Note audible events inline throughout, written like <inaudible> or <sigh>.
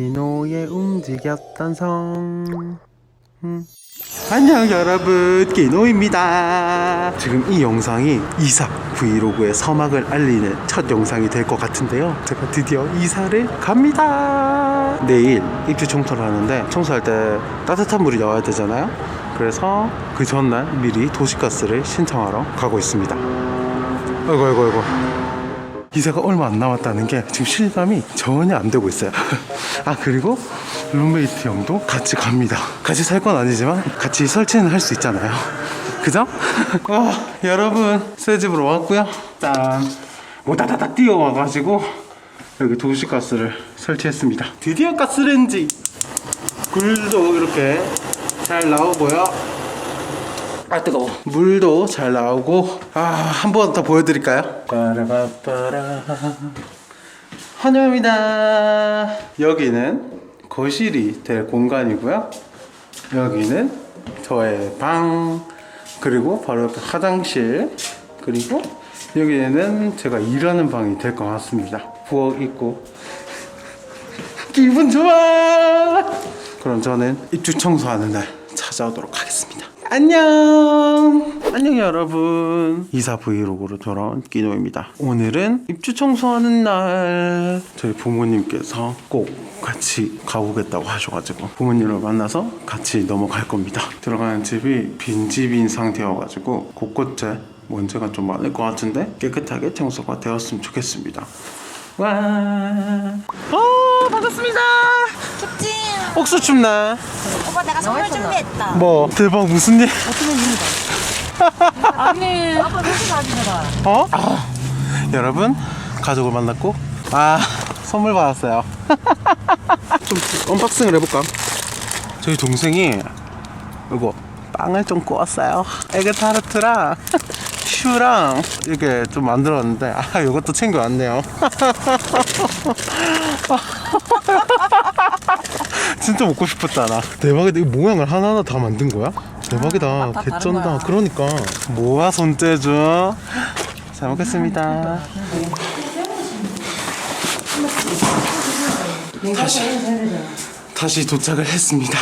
기노의 움직였던 성. 음. 안녕 여러분. 기노입니다. 지금 이 영상이 이사 브이로그의 서막을 알리는 첫 영상이 될 것 같은데요. 제가 드디어 이사를 갑니다. 내일 입주 청소를 하는데 청소할 때 따뜻한 물이 나와야 되잖아요. 그래서 그 전날 미리 도시가스를 신청하러 가고 있습니다. 아이고 아이고 아이고 이사가 얼마 안 남았다는 게 지금 실감이 전혀 안 되고 있어요. <laughs> 아 그리고 룸메이트 형도 같이 갑니다. 같이 살 건 아니지만 같이 설치는 할 수 있잖아요. 그죠? <laughs> 아 여러분 새 집으로 왔고요. 짠. 오다다닥 뛰어와가지고 여기 도시가스를 설치했습니다. 드디어 가스레인지 불도 이렇게 잘 나오고요. 아 뜨거워. 물도 잘 나오고 아 한 번 더 보여드릴까요? 빠라바빠라. 환영합니다. 여기는 거실이 될 공간이고요. 여기는 저의 방 그리고 바로 옆에 화장실 그리고 여기는 제가 일하는 방이 될 것 같습니다. 부엌 있고. <laughs> 기분 좋아! 그럼 저는 입주 청소하는 날 찾아오도록 하겠습니다 안녕. 안녕 여러분. 이사 브이로그로 돌아온 끼노입니다. 오늘은 입주 청소하는 날. 저희 부모님께서 꼭 같이 가보겠다고 하셔가지고 부모님을 만나서 같이 넘어갈 겁니다. 들어가는 집이 빈집인 상태여가지고 곳곳에 먼지가 좀 많을 것 같은데 깨끗하게 청소가 되었으면 좋겠습니다 와 어, 반갑습니다 춥지? 옥수 춥나? 오빠 내가 선물 준비했다. 뭐 대박 무슨 일? <laughs> 아니. 아빠 무슨 사진이라? 어? 아, 여러분 가족을 만났고 아 선물 받았어요. <laughs> 좀 언박싱을 해볼까? 저희 동생이 이거 빵을 좀 구웠어요. 에그 타르트랑 <laughs> 슈랑 이렇게 좀 만들었는데 아 이것도 챙겨왔네요. <laughs> 진짜 먹고 싶었잖아. 대박이다. 이 모양을 하나하나 다 만든 거야? 대박이다. 아, 다 다른 개쩐다. 거야. 그러니까 뭐야 손재주. 잘 먹겠습니다. 다시 다시 도착을 했습니다.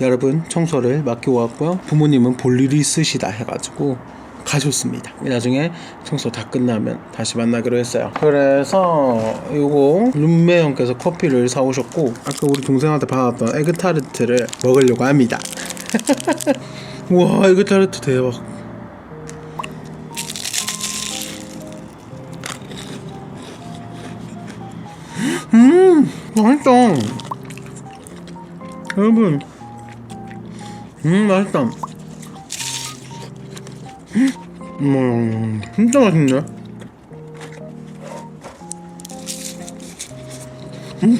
여러분 청소를 맡기고 왔고요. 부모님은 볼 일이 있으시다 해가지고 가셨습니다. 나중에 청소 다 끝나면 다시 만나기로 했어요. 그래서 이거 룸메 형께서 커피를 사오셨고 아까 우리 동생한테 받았던 에그타르트를 먹으려고 합니다. <laughs> 우와 에그타르트 대박. 음 맛있다. 여러분 음 맛있다. 음 진짜 맛있네 음.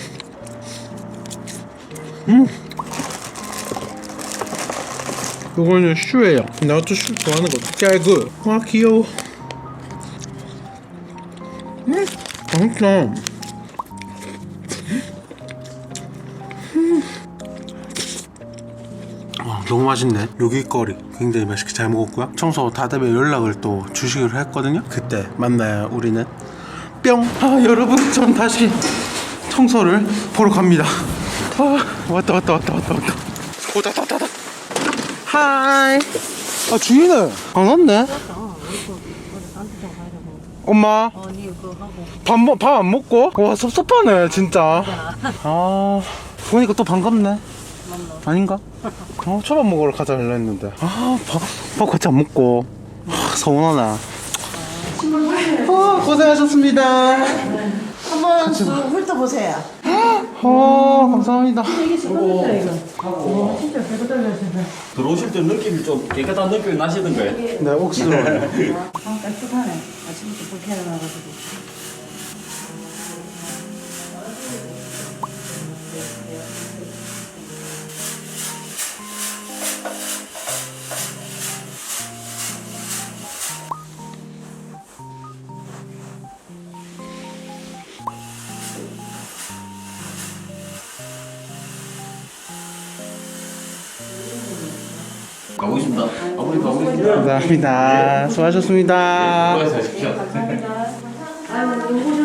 음. 이거는 슈예요. 나도 슈 좋아하는 거 깨그 와 귀여워. 음 맛있다 너무 맛있네. 요기거리 굉장히 맛있게 잘 먹었고요. 청소 다 되면 연락을 또 주시기로 했거든요. 그때 만나요, 우리는. 뿅! 아, 여러분, 전 다시 청소를 보러 갑니다. 아, 왔다, 왔다, 왔다, 왔다, 왔다. 오다, 다, 다, 다. 하이. 아, 주인은 안 왔네. 엄마. 언니 그거 하고. 밥안 먹고? 와, 섭섭하네, 진짜. 아, 보니까 또 반갑네. 아닌가? 어, 초밥 먹으러 가자 했는데. 아, 밥, 밥 같이 안 먹고. 아, 서운하네. 아, 고생하셨습니다. 한번 쑥 훑어보세요. 아, 감사합니다. 들어오실 때 느낌이 좀 깨끗한 느낌이 나시던 거예요? 네, 혹시 들어와요. 아, 깔끔하 감사합니다. 수고하셨습니다.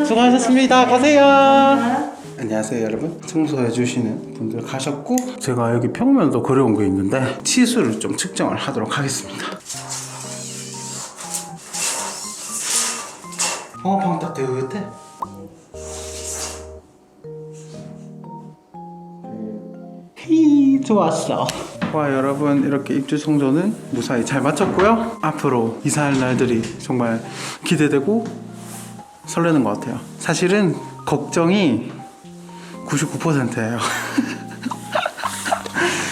수고하셨습니다. 가세요. 안녕하세요 여러분 청소해 주시는 분들 가셨고 제가 여기 평면도 그려온 게 있는데 치수를 좀 측정을 하도록 하겠습니다 어방 따뜻해 히 좋았어 와 여러분 이렇게 입주 청소는 무사히 잘 마쳤고요 앞으로 이사할 날들이 정말 기대되고 설레는 것 같아요. 사실은 걱정이 99%예요. <laughs>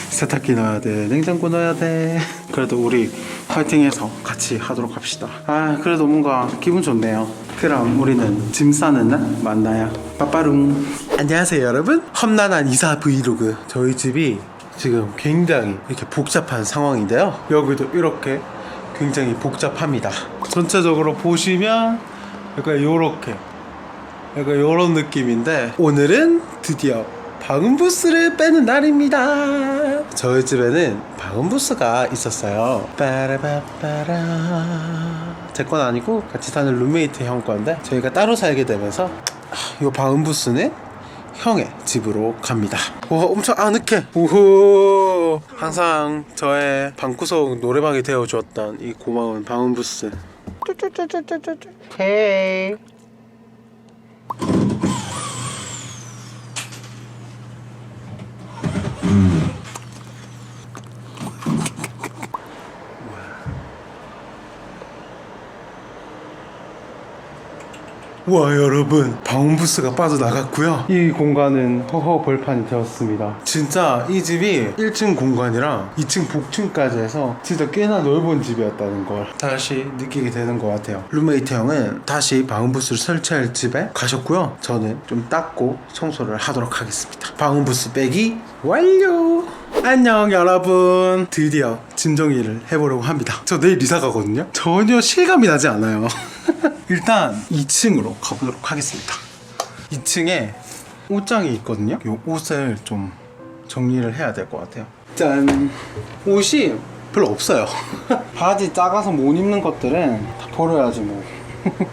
세탁기 넣어야 돼, 냉장고 넣어야 돼. 그래도 우리 파이팅해서 같이 하도록 합시다. 아, 그래도 뭔가 기분 좋네요. 그럼 우리는 짐 싸는 날 만나요. 빠빠룽. 안녕하세요, 여러분. 험난한 이사 브이로그. 저희 집이 지금 굉장히 이렇게 복잡한 상황인데요. 여기도 이렇게 굉장히 복잡합니다. 전체적으로 보시면 약간 요렇게 약간 요런 느낌인데 오늘은 드디어 방음 부스를 빼는 날입니다. 저희 집에는 방음 부스가 있었어요. 빠라바빠라 제 건 아니고 같이 사는 룸메이트 형 건데 저희가 따로 살게 되면서 아, 요 방음 부스는 형의 집으로 갑니다. 와 엄청 아늑해. 우후 항상 저의 방구석 노래방이 되어 주었던 이 고마운 방음 부스. 쭈쭈쭈쭈쭈쭈. 오케이. 와 여러분. 방음부스가 빠져나갔고요. 이 공간은 허허 벌판이 되었습니다. 진짜 이 집이 1층 공간이랑 2층 복층까지 해서 진짜 꽤나 넓은 집이었다는 걸 다시 느끼게 되는 것 같아요. 룸메이트 형은 다시 방음부스를 설치할 집에 가셨고요. 저는 좀 닦고 청소를 하도록 하겠습니다. 방음부스 빼기 완료! 안녕 여러분. 드디어 짐 정리를 해보려고 합니다. 저 내일 이사 가거든요? 전혀 실감이 나지 않아요. <laughs> 일단 2층으로 가보도록 하겠습니다. 2층에 옷장이 있거든요? 이 옷을 좀 정리를 해야 될 것 같아요. 짠! 옷이 별로 없어요. <laughs> 바지 작아서 못 입는 것들은 다 버려야지 뭐. <laughs>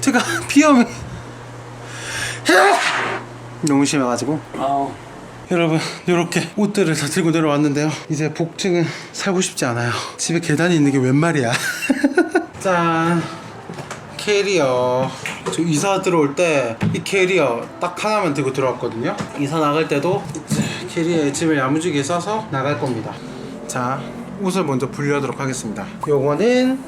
제가 비염이 너무 심해가지고. 아우 여러분 이렇게 옷들을 다 들고 내려왔는데요. 이제 복층은 살고 싶지 않아요. 집에 계단이 있는 게 웬 말이야? <laughs> 짠. 캐리어. 저 이사 들어올 때 이 캐리어 딱 하나만 들고 들어왔거든요. 이사 나갈 때도 캐리어에 짐을 야무지게 싸서 나갈 겁니다. 자 옷을 먼저 분류하도록 하겠습니다. 요거는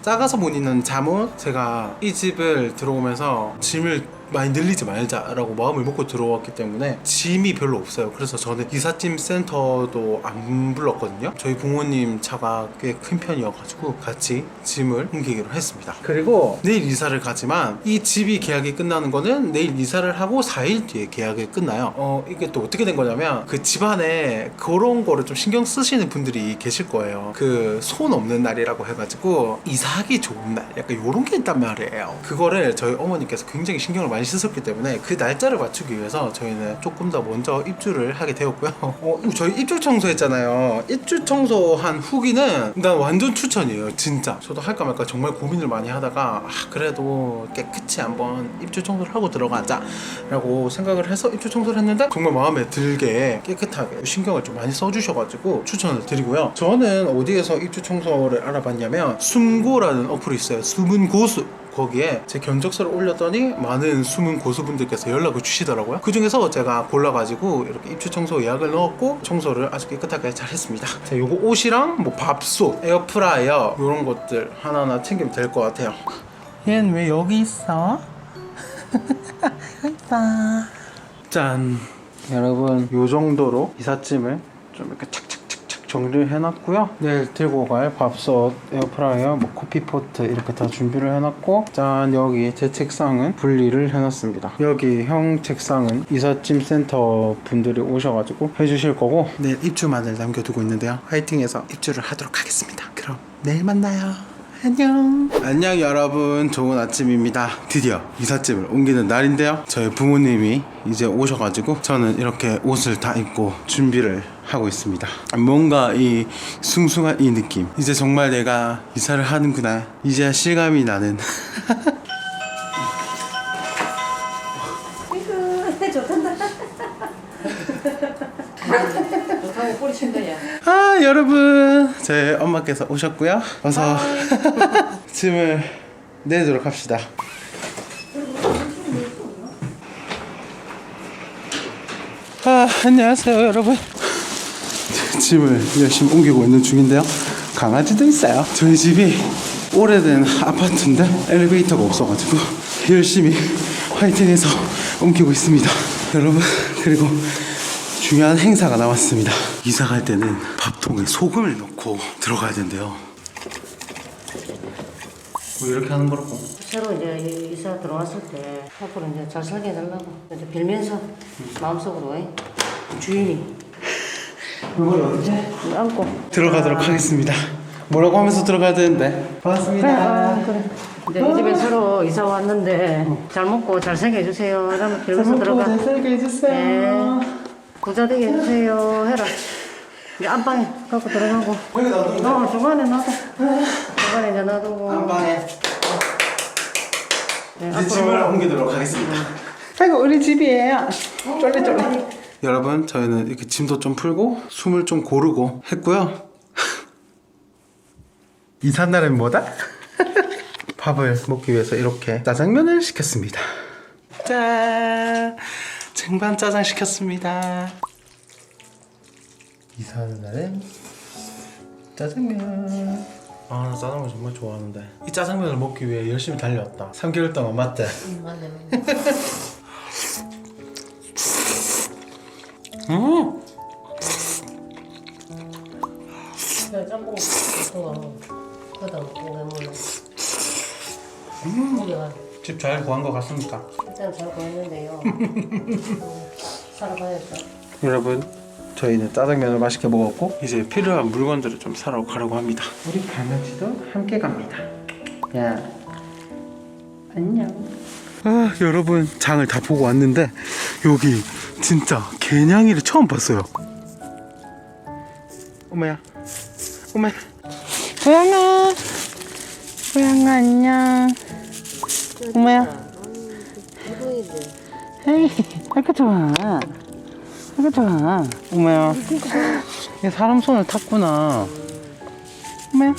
작아서 못 입는 잠옷. 제가 이 집을 들어오면서 짐을 많이 늘리지 말자라고 마음을 먹고 들어왔기 때문에 짐이 별로 없어요. 그래서 저는 이삿짐 센터도 안 불렀거든요. 저희 부모님 차가 꽤 큰 편이어가지고 같이 짐을 옮기기로 했습니다. 그리고 내일 이사를 가지만 이 집이 계약이 끝나는 거는 내일 이사를 하고 4일 뒤에 계약이 끝나요. 어 이게 또 어떻게 된 거냐면 그 집안에 그런 거를 좀 신경 쓰시는 분들이 계실 거예요. 그 손 없는 날이라고 해가지고 이사하기 좋은 날 약간 요런 게 있단 말이에요. 그거를 저희 어머니께서 굉장히 신경을 많이 쓰셨기 때문에 그 날짜를 맞추기 위해서 저희는 조금 더 먼저 입주를 하게 되었고요. <laughs> 어, 저희 입주 청소했잖아요. 입주 청소한 후기는 난 완전 추천이에요 진짜. 저도 할까 말까 정말 고민을 많이 하다가 아, 그래도 깨끗이 한번 입주 청소를 하고 들어가자 라고 생각을 해서 입주 청소를 했는데 정말 마음에 들게 깨끗하게 신경을 좀 많이 써주셔가지고 추천을 드리고요. 저는 어디에서 입주 청소를 알아봤냐면 숨고라는 어플이 있어요. 숨은 고수 거기에 제 견적서를 올렸더니 많은 숨은 고수분들께서 연락을 주시더라고요. 그 중에서 제가 골라가지고 이렇게 입주 청소 예약을 넣었고 청소를 아주 깨끗하게 잘 했습니다. 자, 요거 옷이랑 뭐 밥솥, 에어프라이어 이런 것들 하나하나 챙기면 될 것 같아요. 얜왜 여기 있어? <laughs> 짠. 여러분, 요 정도로 이삿짐을 좀 이렇게 착착착착 정리를 해놨고요. 내일 들고 갈 밥솥, 에어프라이어, 뭐 커피포트 이렇게 다 준비를 해놨고, 짠 여기 제 책상은 분리를 해놨습니다. 여기 형 책상은 이삿짐 센터 분들이 오셔가지고 해주실 거고, 내일 입주만을 남겨두고 있는데요. 화이팅해서 입주를 하도록 하겠습니다. 그럼 내일 만나요. 안녕. 안녕 여러분. 좋은 아침입니다. 드디어 이삿짐을 옮기는 날인데요. 저희 부모님이 이제 오셔가지고 저는 이렇게 옷을 다 입고 준비를 하고 있습니다. 뭔가 이 숭숭한 이 느낌. 이제 정말 내가 이사를 하는구나. 이제야 실감이 나는. 좋다고 뿌리친 거야. 아 여러분 제 엄마께서 오셨고요. 어서 <laughs> 짐을 내도록 합시다. 아 안녕하세요 여러분. 짐을 열심히 옮기고 있는 중인데요. 강아지도 있어요. 저희 집이 오래된 아파트인데 엘리베이터가 없어가지고 열심히 화이팅해서 옮기고 있습니다. 여러분 그리고 중요한 행사가 남았습니다. 이사 갈 때는 밥통에 소금을 넣고 들어가야 된대요. 뭐 이렇게 하는 거라고? 새로 이제 이사 들어왔을 때 앞으로 이제 잘 살게 해달라고 이제 빌면서 마음속으로 해. 주인이 이걸 언제 안고 들어가도록 하겠습니다. 뭐라고 하면서 들어가야 되는데. 반갑습니다. 이제 이 집에 새로 이사 왔는데 잘 먹고 잘 해주세요. 이러면 빌면서 들어가. 살게 해주세요. 네. 부자 되게 해주세요. 해라. 이제 안방에 갖고 들어가고. 여기 놔둔다. 어, 중간에 놔둬. 중간에 이제 놔두고. 안방에 네, 이제 앞으로. 옮기도록 하겠습니다. 아이고 우리 집이에요. 쫄래 쫄래. 여러분 저희는 이렇게 짐도 좀 풀고 숨을 좀 고르고 했고요. <laughs> 이사 날은 뭐다? <laughs> 밥을 먹기 위해서 이렇게 짜장면을 시켰습니다. 짠! 쟁반 짜장 시켰습니다. 이사하는 날은 짜장면. 아, 나 짜장면 정말 좋아하는데. 이 짜장면을 먹기 위해 열심히 달려왔다. 3개월 동안 맞대. 음! <laughs> 거다 먹고 내면 우리가 집 잘 구한 것 같습니까? 일단 잘 구했는데요. <laughs> 살아봐야죠. 여러분, 저희는 짜장면을 맛있게 먹었고 이제 필요한 물건들을 좀 사러 가려고 합니다. 우리 강아지도 함께 갑니다. 야, 안녕. 아, 여러분 장을 다 보고 왔는데 여기 진짜 개냥이를 처음 봤어요. 엄마야, 엄마. 고양아, 고양아 안녕. 엄마야. 헤이, 아이고 좋아. 아이고 좋아. 엄마야. 얘 사람 손을 탔구나. 엄마야.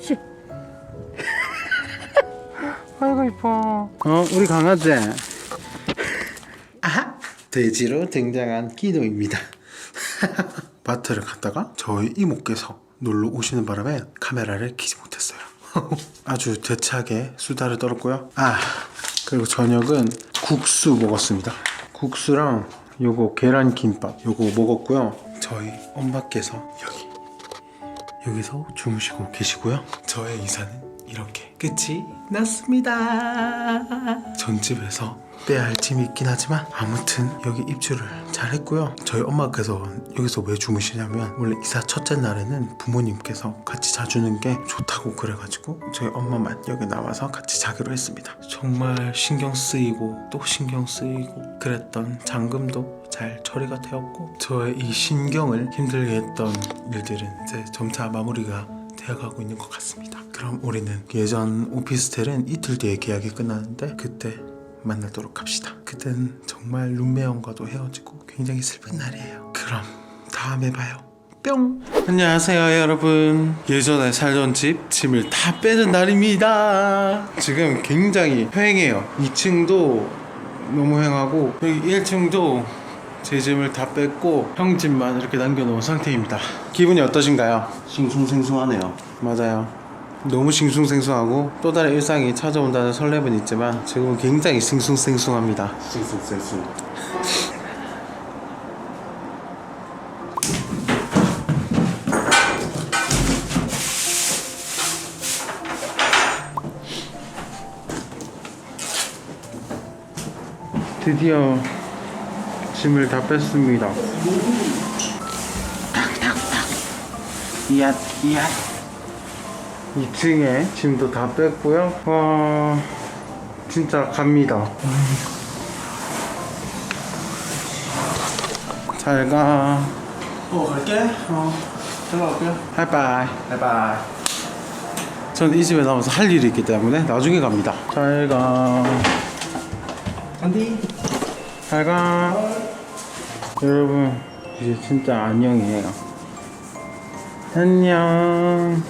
씨. 아이고 이뻐. 어, 우리 강아지. 아하. 돼지로 등장한 끼노입니다. 마트를 갔다가 저희 이모께서 놀러 오시는 바람에 카메라를 켜지 못했어요. <laughs> 아주 대차게 수다를 떨었고요. 아 그리고 저녁은 국수 먹었습니다. 국수랑 요거 계란 김밥 요거 먹었고요. 저희 엄마께서 여기 여기서 주무시고 계시고요. 저의 이사는 이렇게 끝이 났습니다. 전 집에서 빼야 할 짐이 있긴 하지만 아무튼 여기 입주를 잘 했고요. 저희 엄마께서 여기서 왜 주무시냐면 원래 이사 첫째 날에는 부모님께서 같이 자주는 게 좋다고 그래가지고 저희 엄마만 여기 나와서 같이 자기로 했습니다. 정말 신경 쓰이고 또 신경 쓰이고 그랬던 잔금도 잘 처리가 되었고 저의 이 신경을 힘들게 했던 일들은 이제 점차 마무리가 되어가고 있는 것 같습니다. 그럼 우리는 예전 오피스텔은 이틀 뒤에 계약이 끝나는데 그때 만나도록 합시다. 그땐 정말 룸메형과도 헤어지고 굉장히 슬픈 날이에요. 그럼 다음에 봐요. 뿅. 안녕하세요, 여러분. 예전에 살던 집 짐을 다 빼는 날입니다. 지금 굉장히 휑해요. 2층도 너무 휑하고 여기 1층도 제 짐을 다 뺐고 형 짐만 이렇게 남겨놓은 상태입니다. 기분이 어떠신가요? 싱숭생숭하네요. 맞아요. 너무 싱숭생숭하고 또 다른 일상이 찾아온다는 설렘은 있지만 지금은 굉장히 싱숭생숭합니다. 싱숭생숭. 드디어 짐을 다 뺐습니다. 이앗 이앗 2층에 짐도 다 뺐고요. 와 진짜 갑니다. 잘 가. 어 갈게? 어 들어갈게요 바이바이. 바이바이. 저는 이 집에 남아서 할 일이 있기 때문에 나중에 갑니다. 잘가. 안디. 잘 가. 여러분 이제 진짜 안녕이에요. 안녕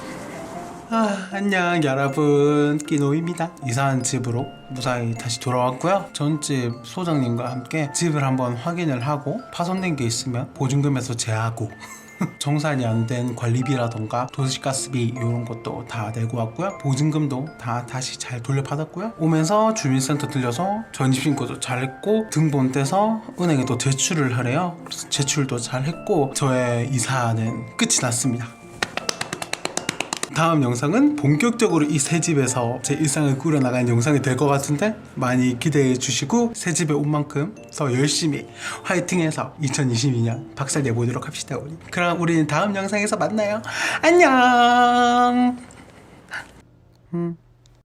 아, 안녕 여러분. 끼노입니다. 이사한 집으로 무사히 다시 돌아왔고요. 전집 소장님과 함께 집을 한번 확인을 하고 파손된 게 있으면 보증금에서 제하고 <laughs> 정산이 안 된 관리비라던가 도시가스비 이런 것도 다 내고 왔고요. 보증금도 다 다시 잘 돌려받았고요. 오면서 주민센터 들려서 전입신고도 잘 했고 등본 떼서 은행에 또 제출을 하래요. 제출도 잘 했고 저의 이사는 끝이 났습니다 다음 영상은 본격적으로 이 새 집에서 제 일상을 꾸려나가는 영상이 될 것 같은데 많이 기대해 주시고 새 집에 온 만큼 더 열심히 화이팅해서 2022년 박살 내 보도록 합시다 우리. 그럼 우리는 다음 영상에서 만나요. 안녕! 음.